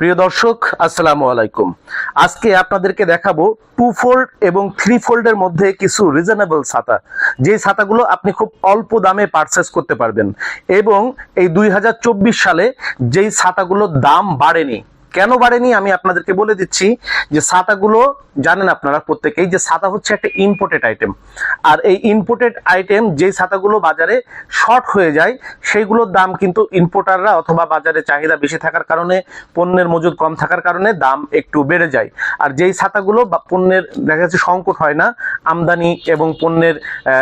প্রিয় দর্শক আসসালামু আলাইকুম আজকে আপনাদেরকে দেখাবো টু ফোল্ড এবং থ্রি ফোল্ডের মধ্যে কিছু রিজনেবল ছাতা যে ছাতাগুলো আপনি খুব অল্প দামে পারচেস করতে পারবেন এবং এই দুই সালে যেই ছাতাগুলোর দাম বাড়েনি কেন বাড়েনি আমি আপনাদেরকে বলে দিচ্ছি যে ছাতাগুলো জানেন আপনারা প্রত্যেকেই যে ছাতা হচ্ছে একটা ইম্পোর্টেড আইটেম আর এই ইম্পোর্টেড আইটেম যেই ছাতাগুলো বাজারে শর্ট হয়ে যায় সেইগুলোর দাম কিন্তু ইম্পোর্টাররা অথবা বাজারে চাহিদা বেশি থাকার কারণে পণ্যের মজুদ কম থাকার কারণে দাম একটু বেড়ে যায় আর যেই ছাতাগুলো বা পণ্যের দেখা যাচ্ছে সংকট হয় না আমদানি এবং পণ্যের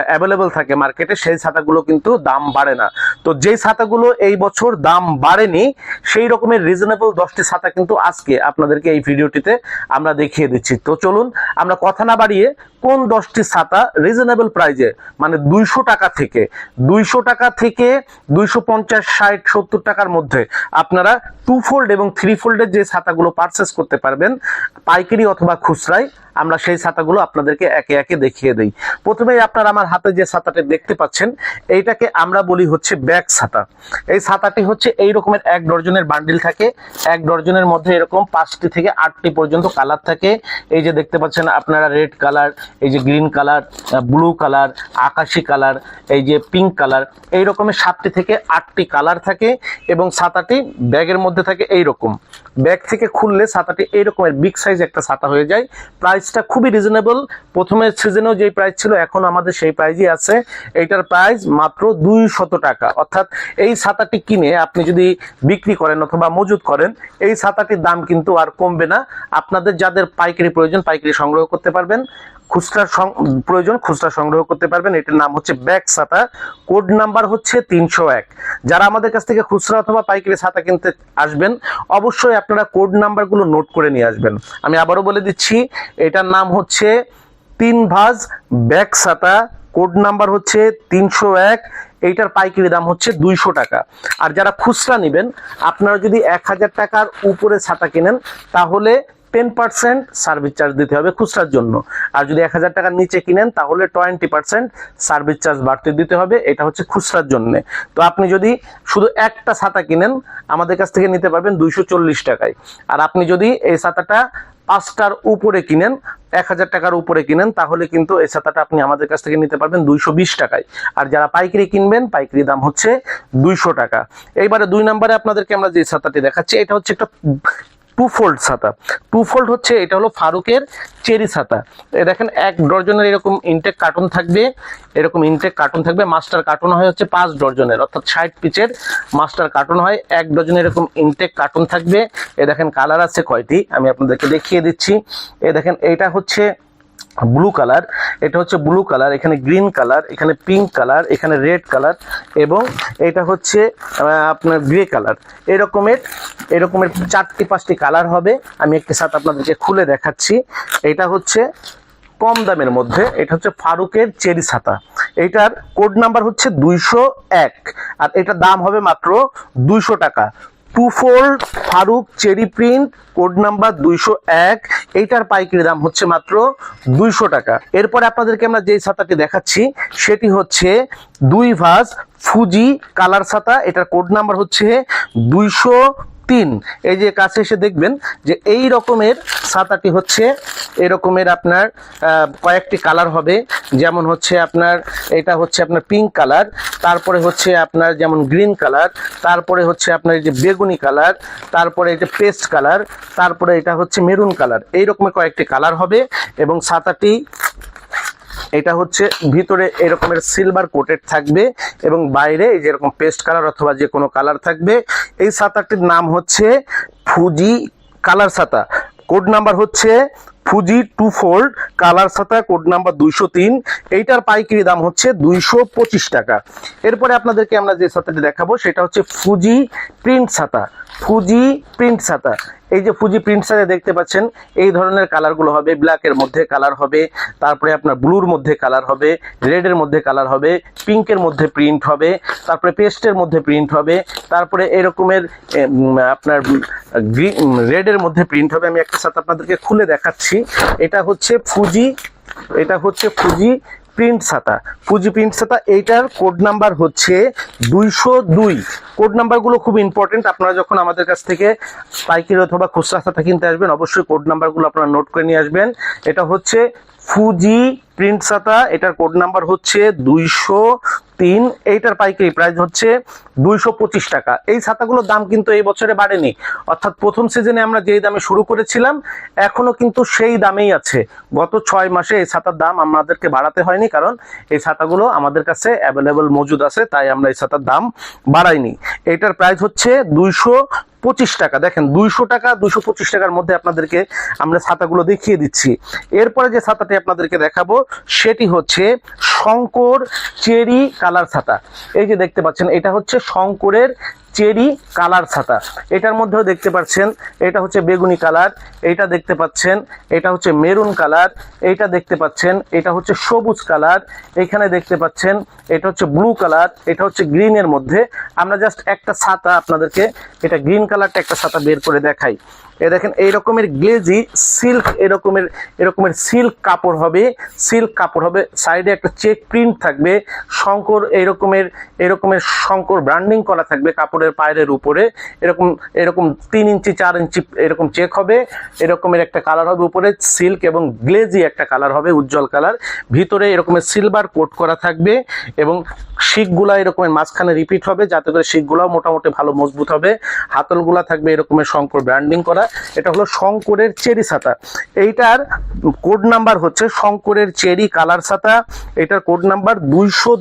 অ্যাভেলেবেল থাকে মার্কেটে সেই ছাতাগুলো কিন্তু দাম বাড়ে না তো যেই ছাতাগুলো এই বছর দাম বাড়েনি সেই রকমের রিজনেবল দশটি ছাতা কিন্তু কিন্তু আজকে আপনাদেরকে এই ভিডিওটিতে আমরা দেখিয়ে দিচ্ছি তো চলুন আমরা কথা না বাড়িয়ে কোন দশটি ছাতা রিজনেবল প্রাইজে মানে দুইশো টাকা থেকে দুইশো টাকা থেকে দুইশো পঞ্চাশ ষাট সত্তর টাকার মধ্যে আপনারা টু ফোল্ড এবং থ্রি ফোল্ডের যে ছাতাগুলো পারচেস করতে পারবেন পাইকারি অথবা খুচরায় আমরা সেই ছাতাগুলো আপনাদেরকে একে একে দেখিয়ে দেই প্রথমেই আপনারা আমার হাতে যে ছাতাটি দেখতে পাচ্ছেন এইটাকে আমরা বলি হচ্ছে ব্যাগ ছাতা এই ছাতাটি হচ্ছে এই রকমের এক ডর্জনের বান্ডিল থাকে এক ডর্জনের মধ্যে এরকম পাঁচটি থেকে আটটি পর্যন্ত কালার থাকে এই যে দেখতে পাচ্ছেন আপনারা রেড কালার এই যে গ্রিন কালার ব্লু কালার আকাশি কালার এই যে পিঙ্ক কালার এই রকমের সাতটি থেকে আটটি কালার থাকে এবং ছাতাটি ব্যাগের মধ্যে থাকে এই রকম ব্যাগ থেকে খুললে ছাতাটি এই রকমের বিগ সাইজ একটা ছাতা হয়ে যায় প্রায় প্রাইসটা খুবই রিজনেবল প্রথমে সিজনেও যে প্রাইস ছিল এখন আমাদের সেই প্রাইজই আছে এইটার প্রাইস মাত্র দুই টাকা অর্থাৎ এই ছাতাটি কিনে আপনি যদি বিক্রি করেন অথবা মজুত করেন এই ছাতাটির দাম কিন্তু আর কমবে না আপনাদের যাদের পাইকারি প্রয়োজন পাইকারি সংগ্রহ করতে পারবেন খুচরা প্রয়োজন খুচরা সংগ্রহ করতে পারবেন এটার নাম হচ্ছে ব্যাগ ছাতা কোড নাম্বার হচ্ছে তিনশো এক যারা আমাদের কাছ থেকে খুচরা অথবা পাইকারি ছাতা কিনতে আসবেন অবশ্যই আপনারা কোড নাম্বারগুলো নোট করে নিয়ে আসবেন আমি আবারও বলে দিচ্ছি এটার নাম হচ্ছে তিন ভাজ ব্যাগ ছাতা কোড নাম্বার হচ্ছে তিনশো এক এইটার পাইকারি দাম হচ্ছে দুইশো টাকা আর যারা খুচরা নেবেন আপনারা যদি এক হাজার টাকার উপরে ছাতা কেনেন তাহলে টেন পার্সেন্ট সার্ভিস চার্জ দিতে হবে খুচরার জন্য আর যদি এক হাজার টাকার নিচে কিনেন তাহলে টোয়েন্টি পার্সেন্ট সার্ভিস চার্জ বাড়তি দিতে হবে এটা হচ্ছে খুচরার জন্য তো আপনি যদি শুধু একটা ছাতা কিনেন আমাদের কাছ থেকে নিতে পারবেন দুইশো টাকায় আর আপনি যদি এই ছাতাটা পাঁচটার উপরে কিনেন এক হাজার টাকার উপরে কিনেন তাহলে কিন্তু এই ছাতাটা আপনি আমাদের কাছ থেকে নিতে পারবেন দুইশো টাকায় আর যারা পাইকারি কিনবেন পাইকারি দাম হচ্ছে দুইশো টাকা এইবারে দুই নম্বরে আপনাদেরকে আমরা যে ছাতাটি দেখাচ্ছি এটা হচ্ছে একটা টু ফোল্ড ছাতা টু ফোল্ড হচ্ছে এটা হলো ফারুকের চেরি ছাতা দেখেন এক ডর্জনের এরকম ইনটেক কার্টুন থাকবে এরকম ইনটেক কার্টুন থাকবে মাস্টার কার্টন হয় হচ্ছে পাঁচ ডর্জনের অর্থাৎ ষাট পিচের মাস্টার কার্টন হয় এক ডজন এরকম ইনটেক কার্টন থাকবে এ দেখেন কালার আছে কয়টি আমি আপনাদেরকে দেখিয়ে দিচ্ছি এ দেখেন এটা হচ্ছে ব্লু কালার এটা হচ্ছে ব্লু কালার এখানে গ্রিন কালার এখানে পিঙ্ক কালার এখানে রেড কালার এবং এটা হচ্ছে আপনার গ্রে কালার এরকমের এরকমের চারটি পাঁচটি কালার হবে আমি একটি সাথে আপনাদেরকে খুলে দেখাচ্ছি এটা হচ্ছে কম দামের মধ্যে এটা হচ্ছে ফারুকের চেরি ছাতা এটার কোড নাম্বার হচ্ছে দুইশো এক আর এটার দাম হবে মাত্র দুইশো টাকা টু ফোর ফারুক চেরি প্রিন্ট কোড নাম্বার দুইশো এক এইটার পাইকারি দাম হচ্ছে মাত্র দুইশো টাকা এরপরে আপনাদেরকে আমরা যেই ছাতাটি দেখাচ্ছি সেটি হচ্ছে দুই ভাস ফুজি কালার ছাতা এটার কোড নাম্বার হচ্ছে দুইশো তিন এই যে কাছে এসে দেখবেন যে এই রকমের ছাতাটি হচ্ছে এরকমের আপনার কয়েকটি কালার হবে যেমন হচ্ছে আপনার এটা হচ্ছে আপনার পিঙ্ক কালার তারপরে হচ্ছে আপনার যেমন গ্রিন কালার তারপরে হচ্ছে আপনার এই যে বেগুনি কালার তারপরে এটা পেস্ট কালার তারপরে এটা হচ্ছে মেরুন কালার এই রকমের কয়েকটি কালার হবে এবং ছাতাটি এটা হচ্ছে ভিতরে এরকমের সিলভার কোটেড থাকবে এবং বাইরে এই যেরকম পেস্ট কালার অথবা যে কোনো কালার থাকবে এই সাতাটির নাম হচ্ছে ফুজি কালার ছাতা কোড নাম্বার হচ্ছে ফুজি টু ফোল্ড কালার ছাতা কোড নাম্বার দুইশো তিন এইটার পাইকারি দাম হচ্ছে দুইশো পঁচিশ টাকা এরপরে আপনাদেরকে আমরা যে ছাতাটি দেখাবো সেটা হচ্ছে ফুজি প্রিন্ট ছাতা ফুজি প্রিন্ট ছাতা এই যে ফুজি প্রিন্ট সাইজে দেখতে পাচ্ছেন এই ধরনের কালারগুলো হবে ব্ল্যাকের মধ্যে কালার হবে তারপরে আপনার ব্লুর মধ্যে কালার হবে রেডের মধ্যে কালার হবে পিঙ্কের মধ্যে প্রিন্ট হবে তারপরে পেস্টের মধ্যে প্রিন্ট হবে তারপরে এরকমের আপনার রেডের মধ্যে প্রিন্ট হবে আমি একটা সাথে আপনাদেরকে খুলে দেখাচ্ছি এটা হচ্ছে ফুজি এটা হচ্ছে ফুজি প্রিন্ট ছাতা ফুজি প্রিন্ট ছাতা এইটার কোড নাম্বার হচ্ছে দুইশো দুই কোড নাম্বারগুলো খুব ইম্পর্টেন্ট আপনারা যখন আমাদের কাছ থেকে পাইকারি অথবা খুচরা ছাতা কিনতে আসবেন অবশ্যই কোড নাম্বারগুলো আপনারা নোট করে নিয়ে আসবেন এটা হচ্ছে ফুজি প্রিন্ট ছাতা এটার কোড নাম্বার হচ্ছে দুইশো তিন এইটার পাইকারি প্রাইস হচ্ছে দুইশো টাকা এই ছাতাগুলোর দাম কিন্তু এই বছরে বাড়েনি অর্থাৎ প্রথম সিজনে আমরা যেই দামে শুরু করেছিলাম এখনো কিন্তু সেই দামেই আছে গত ছয় মাসে এই ছাতার দাম আমাদেরকে বাড়াতে হয়নি কারণ এই ছাতাগুলো আমাদের কাছে অ্যাভেলেবল মজুদ আছে তাই আমরা এই ছাতার দাম বাড়াইনি এটার প্রাইস হচ্ছে দুইশো পঁচিশ টাকা দেখেন দুইশো টাকা দুইশো পঁচিশ টাকার মধ্যে আপনাদেরকে আমরা ছাতাগুলো দেখিয়ে দিচ্ছি এরপরে যে ছাতাটি আপনাদেরকে দেখাবো সেটি হচ্ছে শঙ্কর চেরি কালার ছাতা এই যে দেখতে পাচ্ছেন এটা হচ্ছে শঙ্করের চেরি কালার ছাতা এটার মধ্যেও দেখতে পাচ্ছেন এটা হচ্ছে বেগুনি কালার এটা দেখতে পাচ্ছেন এটা হচ্ছে মেরুন কালার এটা দেখতে পাচ্ছেন এটা হচ্ছে সবুজ কালার এখানে দেখতে পাচ্ছেন এটা হচ্ছে ব্লু কালার এটা হচ্ছে গ্রিনের মধ্যে আমরা জাস্ট একটা ছাতা আপনাদেরকে এটা গ্রিন কালারটা একটা ছাতা বের করে দেখাই এ দেখেন এই রকমের গ্লেজি সিল্ক এরকমের এরকমের সিল্ক কাপড় হবে সিল্ক কাপড় হবে সাইডে একটা চেক প্রিন্ট থাকবে শঙ্কর এরকমের এরকমের শঙ্কর ব্র্যান্ডিং করা থাকবে কাপড় কাপড়ের পায়ের উপরে এরকম এরকম তিন ইঞ্চি চার ইঞ্চি এরকম চেক হবে এরকমের একটা কালার হবে উপরে সিল্ক এবং গ্লেজি একটা কালার হবে উজ্জ্বল কালার ভিতরে এরকমের সিলভার কোট করা থাকবে এবং শিখগুলা এরকমের মাঝখানে রিপিট হবে যাতে করে শিখগুলাও মোটামুটি ভালো মজবুত হবে হাতলগুলা থাকবে এরকমের শঙ্কর ব্র্যান্ডিং করা এটা হলো শঙ্করের চেরি ছাতা এইটার কোড নাম্বার হচ্ছে শঙ্করের চেরি কালার ছাতা এটার কোড নাম্বার দুইশো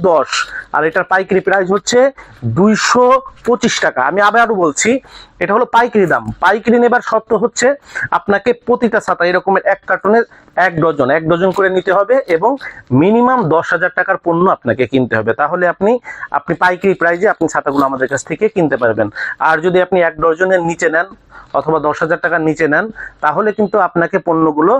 আর এটার পাইকারি প্রাইস হচ্ছে দুইশো টাকা আমি আবারও বলছি এটা হলো পাইকারি দাম পাইকারি নেবার শর্ত হচ্ছে আপনাকে প্রতিটা ছাতা এরকমের এক কার্টনের এক ডজন এক ডজন করে নিতে হবে এবং মিনিমাম দশ হাজার টাকার পণ্য আপনাকে কিনতে হবে তাহলে আপনি আপনি পাইকারি প্রাইজে আপনি ছাতাগুলো আমাদের কাছ থেকে কিনতে পারবেন আর যদি আপনি এক ডজনের নিচে নেন অথবা দশ হাজার টাকার নিচে নেন তাহলে কিন্তু আপনাকে পণ্যগুলো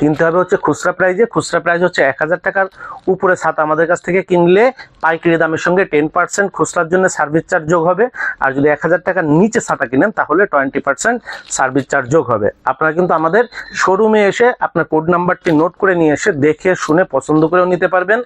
কিনতে হবে হচ্ছে খুচরা প্রাইজে খুচরা প্রাইজ হচ্ছে এক হাজার টাকার উপরে ছাতা আমাদের কাছ থেকে কিনলে পাইকারি দামের সঙ্গে টেন পার্সেন্ট খুচরার জন্য সার্ভিস চার্জ যোগ হবে আর যদি এক হাজার টাকার নিচে ছাতা কিনেন তাহলে টোয়েন্টি পার্সেন্ট সার্ভিস চার্জ যোগ হবে আপনারা কিন্তু আমাদের শোরুমে এসে আপনার কোড নাম্বারটি নোট করে নিয়ে এসে দেখে শুনে পছন্দ করেও নিতে পারবেন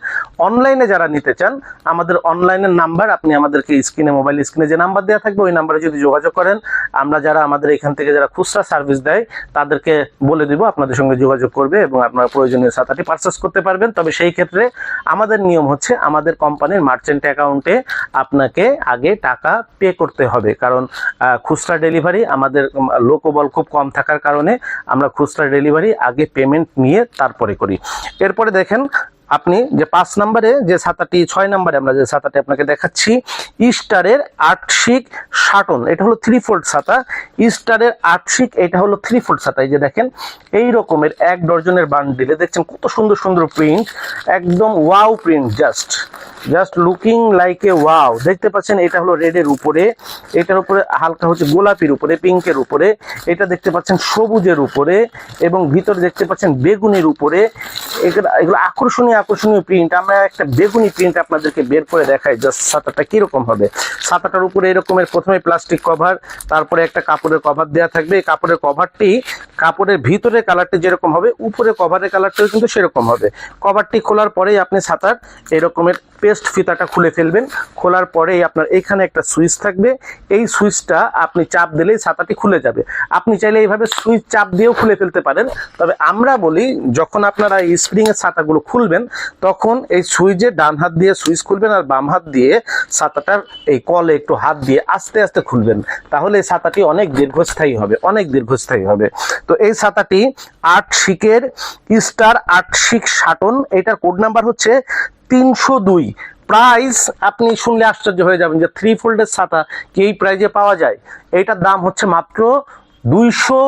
অনলাইনে যারা নিতে চান আমাদের অনলাইনের নাম্বার আপনি আমাদেরকে স্ক্রিনে মোবাইল স্ক্রিনে যে নাম্বার দেওয়া থাকবে ওই নাম্বারে যদি যোগাযোগ করেন আমরা যারা আমাদের এখান থেকে যারা খুচরা সার্ভিস দেয় তাদেরকে বলে দিব আপনাদের সঙ্গে যোগাযোগ করবে এবং আপনারা প্রয়োজনীয় ছাতাটি পারচেস করতে পারবেন তবে সেই ক্ষেত্রে আমাদের নিয়ম হচ্ছে আমাদের কোম্পানির মার্চেন্ট অ্যাকাউন্টে আপনাকে আগে টাকা পে করতে হবে কারণ খুচরা ডেলিভারি আমাদের লোকবল খুব কম থাকার কারণে আমরা খুচরা ডেলিভারি আগে পেমেন্ট নিয়ে তারপরে করি এরপরে দেখেন আপনি যে পাঁচ নম্বরে যে ছাতাটি ছয় নম্বরে আমরা যে ছাতাটি আপনাকে দেখাচ্ছি ইস্টারের আটশিক শাটন এটা হলো থ্রি ফোল্ড ছাতা ইস্টারের আটশিক এটা হলো থ্রি ফোল্ড ছাতা এই যে দেখেন এই রকমের এক ডজনের বান্ডিলে দেখছেন কত সুন্দর সুন্দর প্রিন্ট একদম wow print just just looking like a wow দেখতে পাচ্ছেন এটা হলো রেডের উপরে এটার উপরে হালকা হচ্ছে গোলাপির উপরে পিঙ্কের উপরে এটা দেখতে পাচ্ছেন সবুজের উপরে এবং ভিতরে দেখতে পাচ্ছেন বেগুনের উপরে এগুলো আকর্ষণীয় আকর্ষণীয় প্রিন্ট আমরা একটা বেগুনি প্রিন্ট আপনাদেরকে বের করে দেখাই জাস্ট ছাতাটা কিরকম হবে ছাতাটার উপরে এরকমের প্রথমে প্লাস্টিক কভার তারপরে একটা কাপড়ের কভার দেওয়া থাকবে এই কাপড়ের কভারটি কাপড়ের ভিতরে কালারটি যেরকম হবে উপরে কভারের কালারটাও কিন্তু সেরকম হবে কভারটি খোলার পরেই আপনি ছাতার এরকমের পেস্ট ফিতাটা খুলে ফেলবেন খোলার পরেই আপনার এখানে একটা সুইচ থাকবে এই সুইচটা আপনি চাপ দিলেই ছাতাটি খুলে যাবে আপনি চাইলে এইভাবে সুইচ চাপ দিয়েও খুলে ফেলতে পারেন তবে আমরা বলি যখন আপনারা এই স্প্রিংয়ের ছাতাগুলো খুলবেন তখন এই সুইচে ডান হাত দিয়ে সুইচ খুলবেন আর বাম হাত দিয়ে ছাতাটার এই কলে একটু হাত দিয়ে আস্তে আস্তে খুলবেন তাহলে ছাতাটি অনেক দীর্ঘস্থায়ী হবে অনেক দীর্ঘস্থায়ী হবে তো এই ছাতাটি আট শিকের স্টার আট শিক সাটন এটার কোড নাম্বার হচ্ছে তিনশো দুই প্রাইস আপনি শুনলে আশ্চর্য হয়ে যাবেন যে থ্রি ফোল্ডের ছাতা কি এই প্রাইজে পাওয়া যায় এটার দাম হচ্ছে মাত্র দুইশো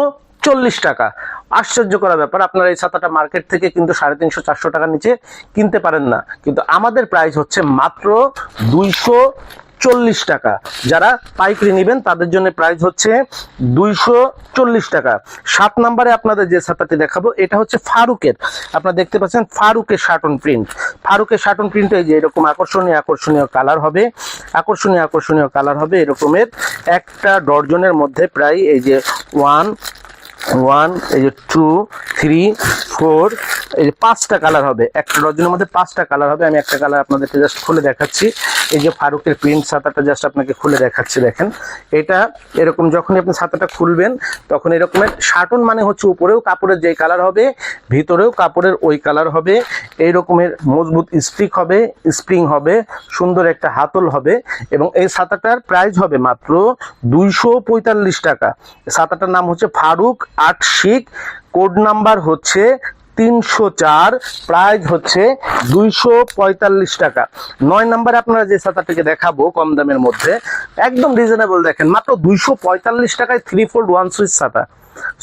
চল্লিশ টাকা আশ্চর্য করা ব্যাপার আপনারা এই ছাতাটা মার্কেট থেকে কিন্তু সাড়ে তিনশো চারশো টাকার নিচে কিনতে পারেন না কিন্তু আমাদের প্রাইস হচ্ছে মাত্র দুইশো চল্লিশ টাকা যারা পাইকারি নেবেন তাদের জন্য প্রাইস হচ্ছে দুইশো টাকা সাত নাম্বারে আপনাদের যে ছাতাটি দেখাবো এটা হচ্ছে ফারুকের আপনারা দেখতে পাচ্ছেন ফারুকের শার্টন প্রিন্ট ফারুকের শার্টন এই যে এরকম আকর্ষণীয় আকর্ষণীয় কালার হবে আকর্ষণীয় আকর্ষণীয় কালার হবে এরকমের একটা ডর্জনের মধ্যে প্রায় এই যে ওয়ান ওয়ান এই যে টু থ্রি ফোর এই যে পাঁচটা কালার হবে একটা ডজনের মধ্যে পাঁচটা কালার হবে আমি একটা কালার আপনাদেরকে জাস্ট খুলে দেখাচ্ছি এই যে ফারুকের প্রিন্ট সাঁতারটা জাস্ট আপনাকে খুলে দেখাচ্ছি দেখেন এটা এরকম যখনই আপনি সাঁতারটা খুলবেন তখন এরকমের শাটন মানে হচ্ছে উপরেও কাপড়ের যে কালার হবে ভিতরেও কাপড়ের ওই কালার হবে এই রকমের মজবুত স্প্রিক হবে স্প্রিং হবে সুন্দর একটা হাতল হবে এবং এই ছাতাটার প্রাইস হবে মাত্র দুইশো টাকা ছাতাটার নাম হচ্ছে ফারুক আট শিক কোড নাম্বার হচ্ছে তিনশো চার প্রাইস হচ্ছে দুইশো পঁয়তাল্লিশ টাকা নয় নাম্বার আপনারা যে ছাতাটিকে দেখাবো কম দামের মধ্যে একদম রিজনেবল দেখেন মাত্র দুইশো পঁয়তাল্লিশ টাকায় থ্রি ফোল্ড ওয়ান সুইচ ছাতা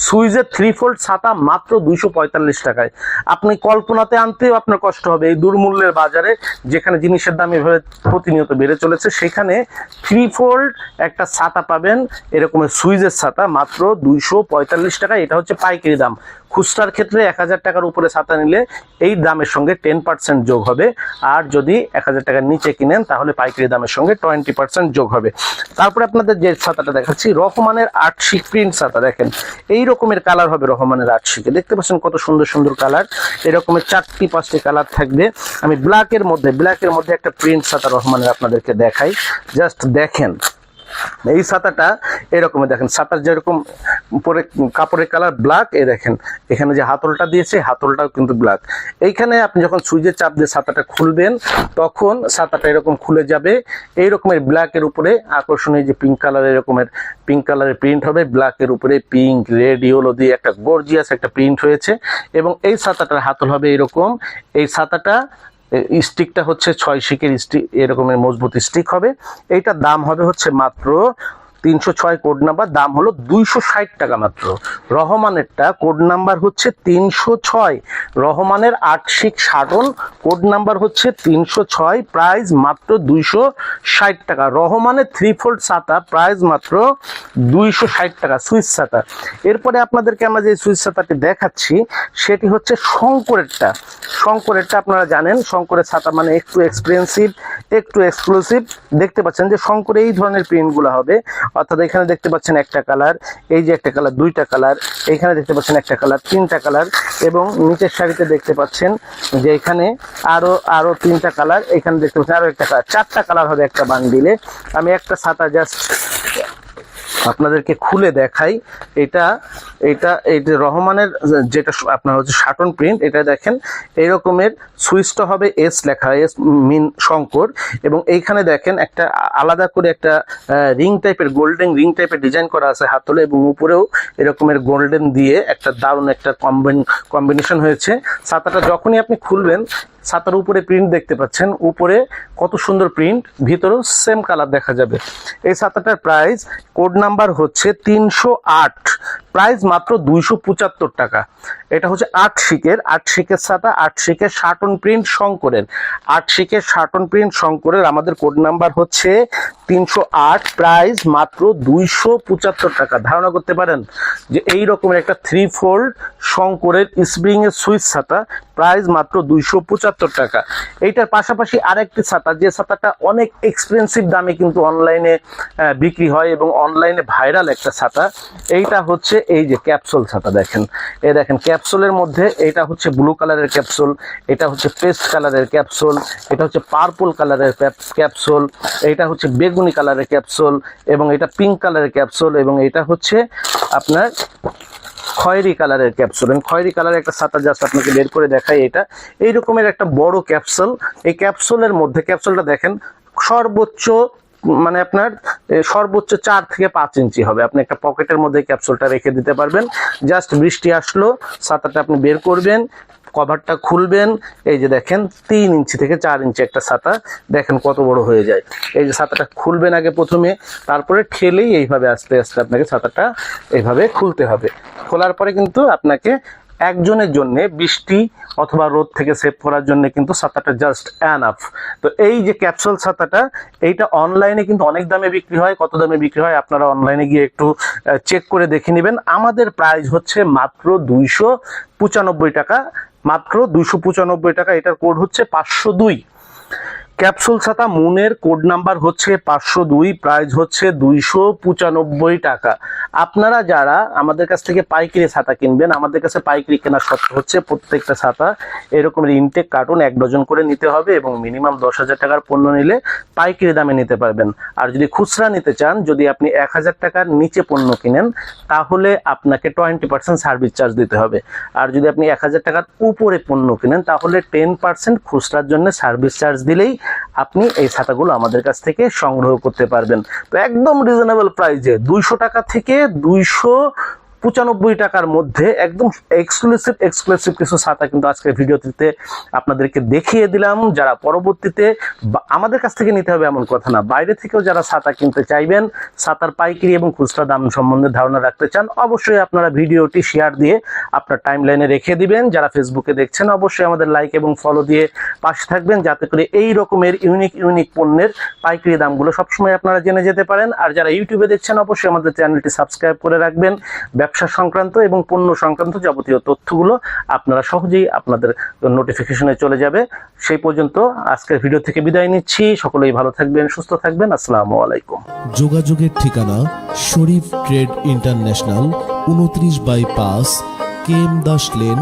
সুইজের থ্রি ফোল্ড ছাতা মাত্র দুইশো পঁয়তাল্লিশ টাকায় আপনি কল্পনাতে আনতেও আপনার কষ্ট হবে এই দুর্মূল্যের বাজারে যেখানে জিনিসের দাম এভাবে প্রতিনিয়ত বেড়ে চলেছে সেখানে থ্রি ফোল্ড একটা ছাতা পাবেন এরকমের সুইজের ছাতা মাত্র দুইশো পঁয়তাল্লিশ টাকায় এটা হচ্ছে পাইকারি দাম খুচরার ক্ষেত্রে এক টাকার উপরে ছাতা নিলে এই দামের সঙ্গে টেন পার্সেন্ট যোগ হবে আর যদি এক টাকার নিচে কিনেন তাহলে পাইকারি দামের সঙ্গে টোয়েন্টি পার্সেন্ট যোগ হবে তারপরে আপনাদের যে ছাতাটা দেখাচ্ছি রহমানের আর্টশিক প্রিন্ট ছাতা দেখেন এই রকমের কালার হবে রহমানের আটশিকে দেখতে পাচ্ছেন কত সুন্দর সুন্দর কালার এরকমের চারটি পাঁচটি কালার থাকবে আমি ব্ল্যাকের মধ্যে ব্ল্যাকের মধ্যে একটা প্রিন্ট সাতা রহমানের আপনাদেরকে দেখাই জাস্ট দেখেন এই ছাতাটা এরকম দেখেন ছাতার যেরকম উপরে কাপড়ের কালার ব্ল্যাক এ দেখেন এখানে যে হাতলটা দিয়েছে হাতলটাও কিন্তু ব্ল্যাক এইখানে আপনি যখন সুইচে চাপ দিয়ে ছাতাটা খুলবেন তখন ছাতাটা এরকম খুলে যাবে এই রকমের ব্ল্যাকের উপরে আকর্ষণীয় যে পিঙ্ক কালার এরকমের পিঙ্ক কালারের প্রিন্ট হবে ব্ল্যাকের উপরে পিঙ্ক রেড ইয়েলো দিয়ে একটা গর্জিয়াস একটা প্রিন্ট হয়েছে এবং এই ছাতাটার হাতল হবে এরকম এই ছাতাটা স্টিকটা হচ্ছে ছয় শিকের স্টিক এরকমের মজবুত স্টিক হবে এইটার দাম হবে হচ্ছে মাত্র তিনশো ছয় কোড নাম্বার দাম হলো দুইশো ষাট টাকা মাত্র রহমানেরটা কোড নাম্বার হচ্ছে তিনশো ছয় রহমানের আর্শিক সাধন কোড নাম্বার হচ্ছে তিনশো ছয় প্রাইস মাত্র দুইশো ষাট টাকা রহমানের থ্রি ফোল্ড ছাতা প্রাইস মাত্র দুইশো ষাট টাকা সুইচ ছাতা এরপরে আপনাদেরকে আমরা যে সুইচ ছাতাটি দেখাচ্ছি সেটি হচ্ছে শঙ্করেরটা শঙ্করেরটা আপনারা জানেন শঙ্করের ছাতা মানে একটু এক্সপেন্সিভ একটু এক্সক্লুসিভ দেখতে পাচ্ছেন যে শঙ্করে এই ধরনের প্রিন্টগুলো হবে অর্থাৎ এখানে দেখতে পাচ্ছেন একটা কালার এই যে একটা কালার দুইটা কালার এইখানে দেখতে পাচ্ছেন একটা কালার তিনটা কালার এবং নিচের শাড়িতে দেখতে পাচ্ছেন যে এখানে আরো আরো তিনটা কালার এখানে দেখতে পাচ্ছেন আরো একটা কালার চারটা কালার হবে একটা দিলে আমি একটা ছাতা জাস্ট আপনাদেরকে খুলে দেখাই এটা এটা এই যে রহমানের যেটা আপনার হচ্ছে শাটন প্রিন্ট এটা দেখেন এই রকমের সুইচটা হবে এস লেখা এস মিন শঙ্কর এবং এইখানে দেখেন একটা আলাদা করে একটা রিং টাইপের গোল্ডেন রিং টাইপের ডিজাইন করা আছে হাতলে এবং উপরেও এরকমের গোল্ডেন দিয়ে একটা দারুণ একটা কম্বিনেশন হয়েছে ছাতাটা যখনই আপনি খুলবেন ছাতার উপরে প্রিন্ট দেখতে পাচ্ছেন উপরে কত সুন্দর প্রিন্ট ভিতরেও সেম কালার দেখা যাবে এই ছাতাটার প্রাইস কোড নাম্বার হচ্ছে তিনশো আট প্রাইস মাত্র দুইশো পঁচাত্তর টাকা এটা হচ্ছে আট শিকের আট শিকের ছাতা আট শিকের শার্টন প্রিন্ট শঙ্করের আট শিকের শার্টন প্রিন্ট শঙ্করের আমাদের কোড নাম্বার হচ্ছে তিনশো আট প্রাইস মাত্র দুইশো পঁচাত্তর টাকা ধারণা করতে পারেন যে এই রকমের একটা থ্রি ফোল্ড শঙ্করের স্প্রিংয়ের সুইচ ছাতা প্রাইস মাত্র দুইশো পঁচাত্তর টাকা এইটার পাশাপাশি আরেকটি ছাতা যে ছাতাটা অনেক এক্সপেন্সিভ দামে কিন্তু অনলাইনে বিক্রি হয় এবং অনলাইনে ভাইরাল একটা ছাতা এইটা হচ্ছে এই যে ক্যাপসুল ছাতা দেখেন এ দেখেন ক্যাপসুলের মধ্যে এটা হচ্ছে ব্লু কালারের ক্যাপসুল এটা হচ্ছে পেস্ট কালারের ক্যাপসুল এটা হচ্ছে পার্পল কালারের ক্যাপসুল এটা হচ্ছে বেগুনি কালারের ক্যাপসুল এবং এটা পিঙ্ক কালারের ক্যাপসুল এবং এটা হচ্ছে আপনার খয়েরি কালারের ক্যাপসুল এবং খয়েরি কালারের একটা ছাতা জাস্ট আপনাকে বের করে দেখাই এটা এই রকমের একটা বড় ক্যাপসুল এই ক্যাপসুলের মধ্যে ক্যাপসুলটা দেখেন সর্বোচ্চ মানে আপনার সর্বোচ্চ চার থেকে পাঁচ ইঞ্চি হবে আপনি একটা পকেটের মধ্যে ক্যাপসুলটা রেখে দিতে পারবেন জাস্ট বৃষ্টি আসলো ছাতাটা আপনি বের করবেন কভারটা খুলবেন এই যে দেখেন তিন ইঞ্চি থেকে চার ইঞ্চি একটা ছাতা দেখেন কত বড় হয়ে যায় এই যে ছাতাটা খুলবেন আগে প্রথমে তারপরে ঠেলেই এইভাবে আস্তে আস্তে আপনাকে ছাতাটা এইভাবে খুলতে হবে খোলার পরে কিন্তু আপনাকে একজনের জন্য বৃষ্টি অথবা রোদ থেকে সেভ করার জন্য কিন্তু ছাতাটা জাস্ট অ্যানাফ তো এই যে ক্যাপসুল ছাতাটা এইটা অনলাইনে কিন্তু অনেক দামে বিক্রি হয় কত দামে বিক্রি হয় আপনারা অনলাইনে গিয়ে একটু চেক করে দেখে নেবেন আমাদের প্রাইস হচ্ছে মাত্র দুইশো পঁচানব্বই টাকা মাত্র দুইশো পঁচানব্বই টাকা এটার কোড হচ্ছে পাঁচশো দুই ক্যাপসুল ছাতা মুনের কোড নাম্বার হচ্ছে পাঁচশো দুই প্রাইজ হচ্ছে দুইশো পঁচানব্বই টাকা আপনারা যারা আমাদের কাছ থেকে পাইকারি ছাতা কিনবেন আমাদের কাছে পাইকারি কেনার শর্ত হচ্ছে প্রত্যেকটা ছাতা এরকমের ইনটেক কার্টুন এক ডজন করে নিতে হবে এবং মিনিমাম দশ হাজার টাকার পণ্য নিলে পাইকারি দামে নিতে পারবেন আর যদি খুচরা নিতে চান যদি আপনি এক হাজার টাকার নিচে পণ্য কিনেন তাহলে আপনাকে টোয়েন্টি পার্সেন্ট সার্ভিস চার্জ দিতে হবে আর যদি আপনি এক হাজার টাকার উপরে পণ্য কিনেন তাহলে টেন পার্সেন্ট খুচরার জন্য সার্ভিস চার্জ দিলেই আপনি এই ছাতাগুলো আমাদের কাছ থেকে সংগ্রহ করতে পারবেন তো একদম রিজনেবল প্রাইজে দুইশো টাকা থেকে দুইশো পঁচানব্বই টাকার মধ্যে একদম এক্সক্লুসিভ এক্সক্লুসিভ কিছু ছাতা কিন্তু আজকের ভিডিওটিতে আপনাদেরকে দেখিয়ে দিলাম যারা পরবর্তীতে আমাদের কাছ থেকে নিতে হবে এমন কথা না বাইরে থেকেও যারা ছাতা কিনতে চাইবেন ছাতার পাইকারি এবং খুচরা দাম সম্বন্ধে ধারণা রাখতে চান অবশ্যই আপনারা ভিডিওটি শেয়ার দিয়ে আপনার টাইম লাইনে রেখে দিবেন যারা ফেসবুকে দেখছেন অবশ্যই আমাদের লাইক এবং ফলো দিয়ে পাশে থাকবেন যাতে করে এই রকমের ইউনিক ইউনিক পণ্যের পাইকারি দামগুলো সবসময় আপনারা জেনে যেতে পারেন আর যারা ইউটিউবে দেখছেন অবশ্যই আমাদের চ্যানেলটি সাবস্ক্রাইব করে রাখবেন ব্যবসা ব্যবসা সংক্রান্ত এবং পণ্য সংক্রান্ত যাবতীয় তথ্যগুলো আপনারা সহজেই আপনাদের নোটিফিকেশনে চলে যাবে সেই পর্যন্ত আজকের ভিডিও থেকে বিদায় নিচ্ছি সকলেই ভালো থাকবেন সুস্থ থাকবেন আসসালামু আলাইকুম যোগাযোগের ঠিকানা শরীফ ট্রেড ইন্টারন্যাশনাল উনত্রিশ বাই পাঁচ K M Das lane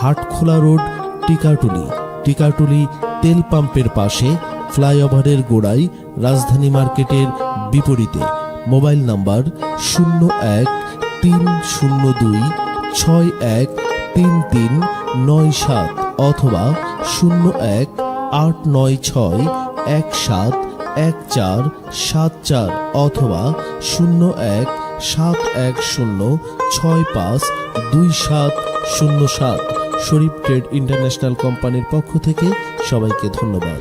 Hatkhola road Tikatuli Tikatuli তেল পাম্পের পাশে ফ্লাইওভারের গোড়ায় রাজধানী মার্কেটের বিপরীতে মোবাইল নাম্বার শূন্য এক তিন শূন্য দুই ছয় এক তিন তিন নয় সাত অথবা শূন্য এক আট নয় ছয় এক সাত এক চার সাত চার অথবা শূন্য এক সাত এক শূন্য ছয় পাঁচ দুই সাত শূন্য সাত শরীফ ট্রেড ইন্টারন্যাশনাল কোম্পানির পক্ষ থেকে সবাইকে ধন্যবাদ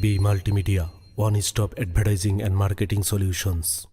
B Multimedia, one-stop advertising and marketing solutions.